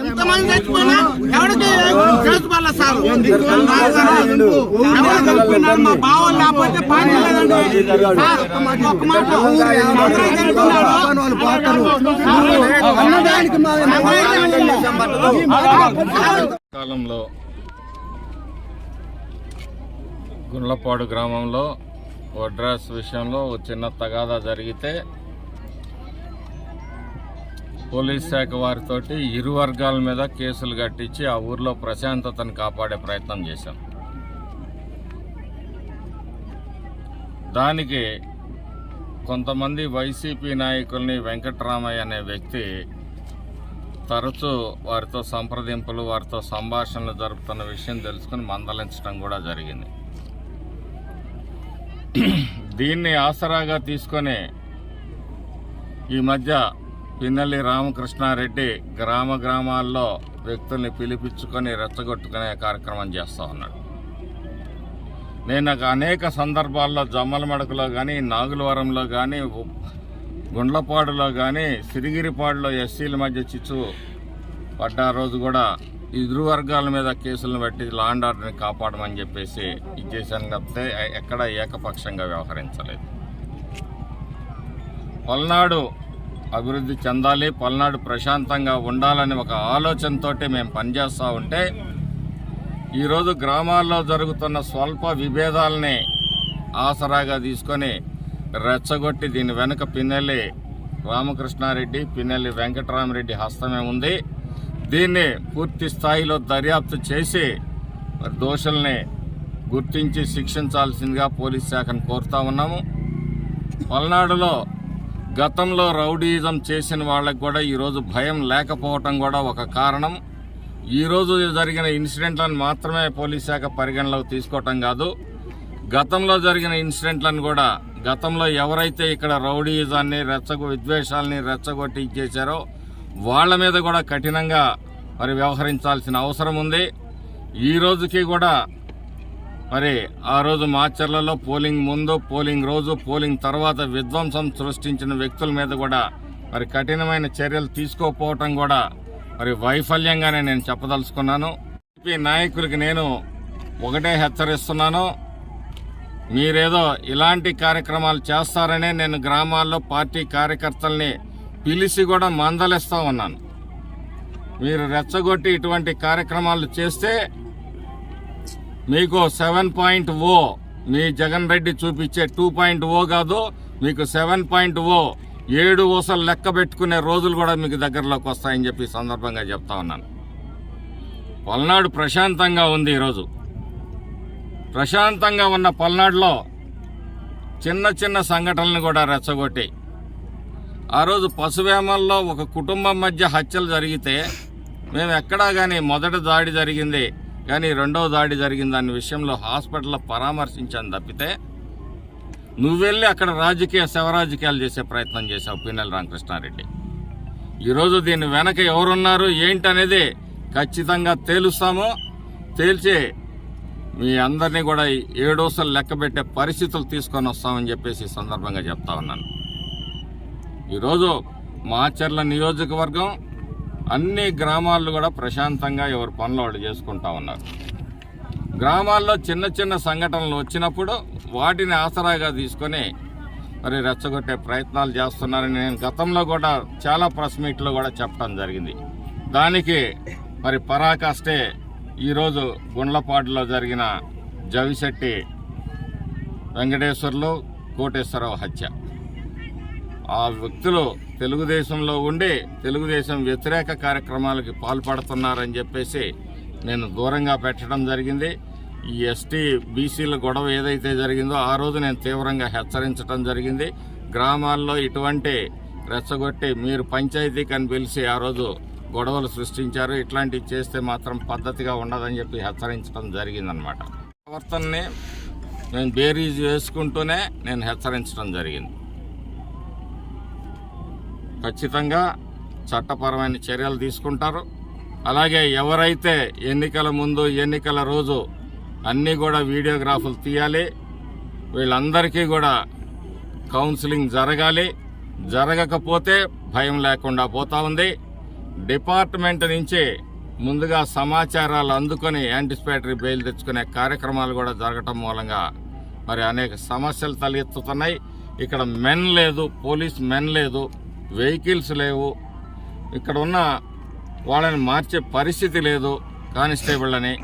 ఎంతమంది చచ్చిపోయినా ఎవరికి సార్ మా బావ లేకపోతే పార్టీ లేదండి. ఒక్క మాట కాలంలో గుండ్లపాడు గ్రామంలో వడ్రాస్ విషయంలో ఒక చిన్న తగాదా జరిగితే పోలీస్ శాఖ వారితోటి ఇరు వర్గాల మీద కేసులు కట్టించి ఆ ఊర్లో ప్రశాంతతను కాపాడే ప్రయత్నం చేశాం. దానికి కొంతమంది వైసీపీ నాయకుల్ని వెంకట్రామయ్య అనే వ్యక్తి తరచూ వారితో సంప్రదింపులు వారితో సంభాషణలు జరుపుతున్న విషయం తెలుసుకుని మందలించడం కూడా జరిగింది. దీన్ని ఆసరాగా తీసుకొని ఈ మధ్య పిన్నల్లి రామకృష్ణారెడ్డి గ్రామ గ్రామాల్లో వ్యక్తుల్ని పిలిపించుకొని రెచ్చగొట్టుకునే కార్యక్రమం చేస్తూ ఉన్నాడు. నేను నాకు అనేక సందర్భాల్లో జమ్మలమడకలో కానీ నాగులవరంలో కానీ గుండ్లపాడులో కానీ సిరిగిరిపాడులో ఎస్సీల మధ్య చిచ్చు పడ్డ రోజు కూడా ఇరు వర్గాల మీద కేసులను పెట్టి లాండ్ ఆర్డర్ని కాపాడమని చెప్పేసి ఇచ్చేసాను తప్పితే ఎక్కడ ఏకపక్షంగా వ్యవహరించలేదు. పల్నాడు అభివృద్ధి చెందాలి పల్నాడు ప్రశాంతంగా ఉండాలని ఒక ఆలోచనతోటి మేము పనిచేస్తూ ఉంటే ఈరోజు గ్రామాల్లో జరుగుతున్న స్వల్ప విభేదాలని ఆసరాగా తీసుకొని రెచ్చగొట్టి దీని వెనుక పిన్నెల్లి రామకృష్ణారెడ్డి పిన్నెల్లి వెంకటరామరెడ్డి హస్తమే ఉంది. దీన్ని పూర్తి స్థాయిలో దర్యాప్తు చేసి మరి దోషుల్ని గుర్తించి శిక్షించాల్సిందిగా పోలీస్ శాఖను కోరుతా ఉన్నాము. పల్నాడులో గతంలో రౌడీయిజం చేసిన వాళ్ళకి కూడా ఈరోజు భయం లేకపోవటం కూడా ఒక కారణం. ఈరోజు జరిగిన ఇన్సిడెంట్లను మాత్రమే పోలీస్ శాఖ పరిగణలోకి తీసుకోవటం కాదు. గతంలో జరిగిన ఇన్సిడెంట్లను కూడా గతంలో ఎవరైతే ఇక్కడ రౌడీయిజాన్ని రెచ్చగొ విద్వేషాలని రెచ్చగొట్టి ఇచ్చేశారో వాళ్ళ మీద కూడా కఠినంగా మరి వ్యవహరించాల్సిన అవసరం ఉంది. ఈ రోజుకి కూడా మరి ఆ రోజు మాచర్లలో పోలింగ్ ముందు పోలింగ్ రోజు పోలింగ్ తర్వాత విధ్వంసం సృష్టించిన వ్యక్తుల మీద కూడా మరి కఠినమైన చర్యలు తీసుకోకపోవటం కూడా మరి వైఫల్యంగానే నేను చెప్పదలుచుకున్నాను. ఈ నాయకులకి నేను ఒకటే హెచ్చరిస్తున్నాను. మీరేదో ఇలాంటి కార్యక్రమాలు చేస్తారనే నేను గ్రామాల్లో పార్టీ కార్యకర్తల్ని పిలిచి కూడా మందలిస్తా ఉన్నాను. మీరు రెచ్చగొట్టి ఇటువంటి కార్యక్రమాలు చేస్తే మీకు సెవెన్ పాయింట్ ఓ. మీ జగన్ రెడ్డి చూపించే టూ పాయింట్ ఓ కాదు మీకు సెవెన్ పాయింట్ ఓ. ఏడు ఊసలు లెక్క పెట్టుకునే రోజులు కూడా మీకు దగ్గరలోకి వస్తాయని చెప్పి సందర్భంగా చెప్తా ఉన్నాను. పల్నాడు ప్రశాంతంగా ఉంది ఈరోజు. ప్రశాంతంగా ఉన్న పల్నాడులో చిన్న చిన్న సంఘటనలు కూడా రెచ్చగొట్టి ఆ రోజు పశువేమల్లో ఒక కుటుంబం మధ్య హత్యలు జరిగితే మేము ఎక్కడా కానీ మొదటి దాడి జరిగింది కానీ రెండవ దాడి జరిగిన దాని విషయంలో హాస్పిటల్లో పరామర్శించాను తప్పితే నువ్వెళ్ళి అక్కడ రాజకీయ శవరాజకీయాలు చేసే ప్రయత్నం చేశావు పినల్ రామకృష్ణారెడ్డి. ఈరోజు దీని వెనక ఎవరున్నారు ఏంటనేది ఖచ్చితంగా తేలుస్తాము. తేల్చి మీ అందరినీ కూడా ఏడోసలు లెక్క పెట్టే పరిస్థితులు తీసుకొని వస్తామని చెప్పేసి సందర్భంగా చెప్తా ఉన్నాను. ఈరోజు మాచర్ల నియోజకవర్గం అన్ని గ్రామాల్లో కూడా ప్రశాంతంగా ఎవరి పనులు వాళ్ళు చేసుకుంటా ఉన్నారు. గ్రామాల్లో చిన్న చిన్న సంఘటనలు వచ్చినప్పుడు వాటిని ఆసరాగా తీసుకొని మరి రెచ్చగొట్టే ప్రయత్నాలు చేస్తున్నారని నేను గతంలో కూడా చాలా ప్రెస్ మీట్లో కూడా చెప్పడం జరిగింది. దానికి మరి పరాకాష్టే ఈరోజు గుండ్లపాడులో జరిగిన జవిశెట్టి వెంకటేశ్వర్లు కోటేశ్వరరావు హత్య. ఆ వ్యక్తులు తెలుగుదేశంలో ఉండి తెలుగుదేశం వ్యతిరేక కార్యక్రమాలకి పాల్పడుతున్నారని చెప్పేసి నేను దూరంగా పెట్టడం జరిగింది. ఈ ఎస్టీ బీసీల గొడవ ఏదైతే జరిగిందో ఆ రోజు నేను తీవ్రంగా హెచ్చరించడం జరిగింది. గ్రామాల్లో ఇటువంటి రెచ్చగొట్టి మీరు పంచాయతీకి అని పిలిచి ఆ రోజు గొడవలు సృష్టించారు. ఇట్లాంటివి చేస్తే మాత్రం పద్ధతిగా ఉండదని చెప్పి హెచ్చరించడం జరిగిందనమాట ప్రవర్తనని నేను బేరీజ్ వేసుకుంటూనే నేను హెచ్చరించడం జరిగింది. ఖచ్చితంగా చట్టపరమైన చర్యలు తీసుకుంటారు. అలాగే ఎవరైతే ఎన్నికల ముందు ఎన్నికల రోజు అన్నీ కూడా వీడియోగ్రాఫులు తీయాలి వీళ్ళందరికీ కూడా కౌన్సిలింగ్ జరగాలి. జరగకపోతే భయం లేకుండా పోతా ఉంది. డిపార్ట్మెంట్ నుంచి ముందుగా సమాచారాలు అందుకొని యాంటిసిపేటరీ బెయిల్ తెచ్చుకునే కార్యక్రమాలు కూడా జరగటం మూలంగా మరి అనేక సమస్యలు తలెత్తుతున్నాయి. ఇక్కడ మెన్ లేదు పోలీస్ మెన్ లేదు. వెహికల్స్ లేవు. ఇక్కడ ఉన్న వాళ్ళని మార్చే పరిస్థితి లేదు. కానిస్టేబుల్ అని.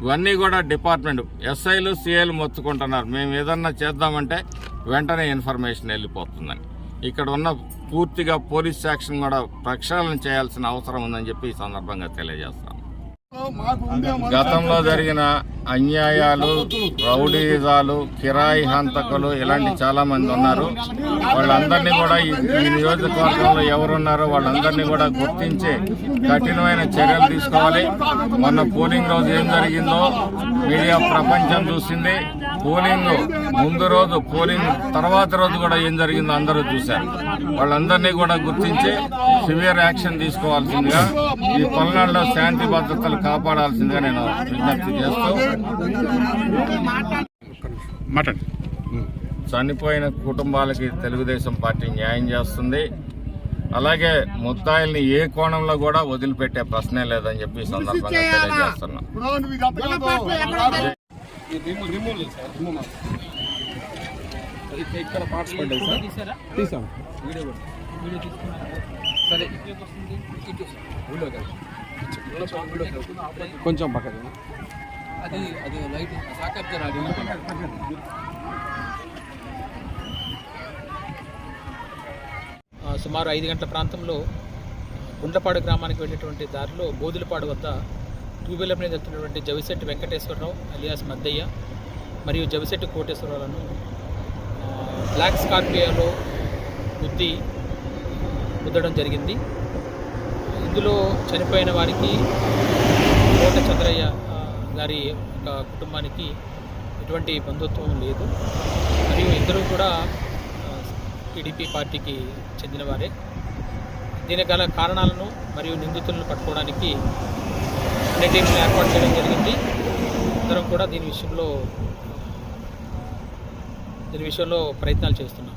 ఇవన్నీ కూడా డిపార్ట్మెంట్ ఎస్ఐలు సిఐలు మొత్తుకుంటున్నారు. మేము ఏదన్నా చేద్దామంటే వెంటనే ఇన్ఫర్మేషన్ వెళ్ళిపోతుందని. ఇక్కడ ఉన్న పూర్తిగా పోలీస్ యాక్షన్ కూడా ప్రక్షాళన చేయాల్సిన అవసరం ఉందని చెప్పి ఈ సందర్భంగా తెలియజేస్తాం. గతంలో జరిగిన అన్యాయాలు రౌడీజాలు కిరాయి హంతకులు ఇలాంటి చాలా మంది ఉన్నారు. వాళ్ళందరినీ కూడా ఈ నియోజకవర్గంలో ఎవరున్నారో వాళ్ళందరినీ కూడా గుర్తించి కఠినమైన చర్యలు తీసుకోవాలి. మొన్న పోలింగ్ రోజు ఏం జరిగిందో మీడియా ప్రపంచం చూసింది. పోలింగ్ ముందు రోజు పోలింగ్ తర్వాత రోజు కూడా ఏం జరిగిందో అందరూ చూశారు. వాళ్ళందరినీ కూడా గుర్తించి సివియర్ యాక్షన్ తీసుకోవాల్సిందిగా ఈ పల్నాడులో శాంతి భద్రతలు కాపాడాల్సిందిగా నేను విజ్ఞప్తి చేస్తూ మాట్లాడండి చనిపోయిన కుటుంబాలకి తెలుగుదేశం పార్టీ న్యాయం చేస్తుంది. అలాగే ముద్దాయిల్ని ఏ కోణంలో కూడా వదిలిపెట్టే ప్రశ్నే లేదని చెప్పి ఈ సందర్భంగా తెలియజేస్తున్నా. ఇక్కడ పార్ట్స్ పడ్డాయి సార్ తీసాం సరే కొంచెం పక్కన అది అది లైట్ అది సుమారు ఐదు గంటల ప్రాంతంలో గుండ్లపాడు గ్రామానికి వెళ్ళేటువంటి దారిలో బోధులపాడు వద్ద టూ వీలర్ మీద వెళ్తున్నటువంటి జవిశెట్టి వెంకటేశ్వరరావు అలియాస్ మద్దయ్య మరియు జవిశెట్టి కోటేశ్వరరావులను బ్లాక్ స్కార్పియోలో గుద్ది గుద్దడం జరిగింది. ఇందులో చనిపోయిన వారికి కోట చంద్రయ్య గారి ఒక కుటుంబానికి ఎటువంటి బంధుత్వం లేదు. మరియు ఇద్దరు కూడా టీడీపీ పార్టీకి చెందినవారే. దీని గల కారణాలను మరియు నిందితులను పట్టుకోవడానికి అన్ని ఏర్పాటు చేయడం జరిగింది. అందరం కూడా దీని విషయంలో దీని విషయంలో ప్రయత్నాలు చేస్తున్నాం.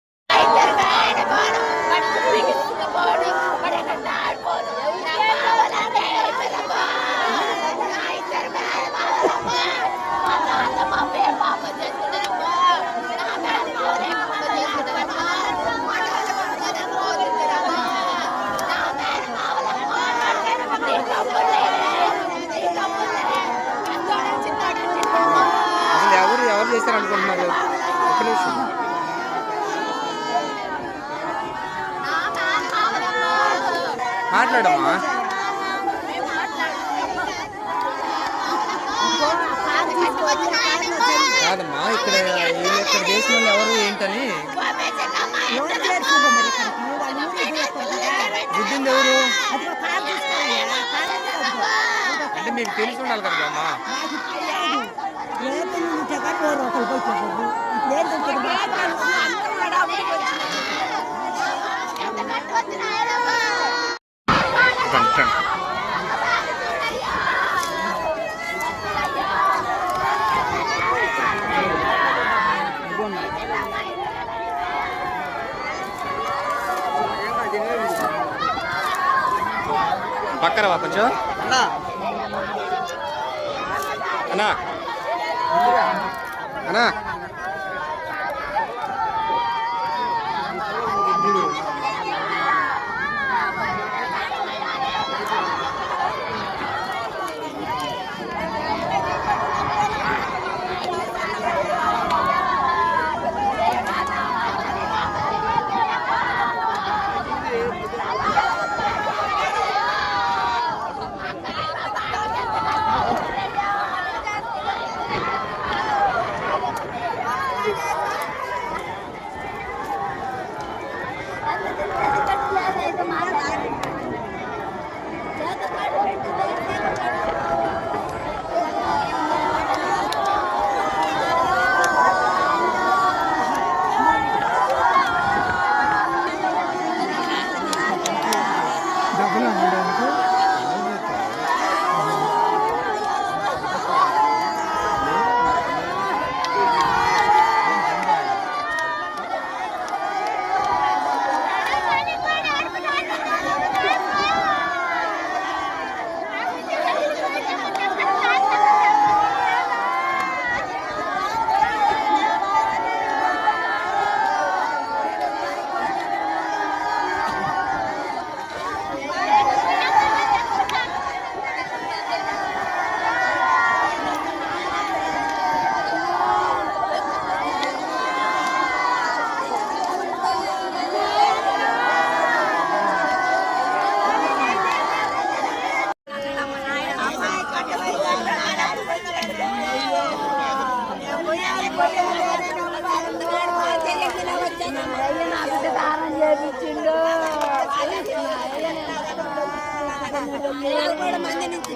అసలు ఎవరు ఎవరు చేశారు అనుకుంటున్నారు ఒక్క నిమిషం మాట్లాడమ్మా కాదమ్మా ఇక్కడ ఇక్కడ చేసిన వాళ్ళు ఎవరు ఏంటని? గుడ్డింది ఎవరు? అంటే మీకు తెలిసి ఉండాలి కదమ్మా పక్కన వా కొంచెం అన్నా. అన్నా. నలభై మంది నుంచి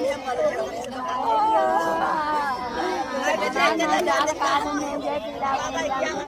మేము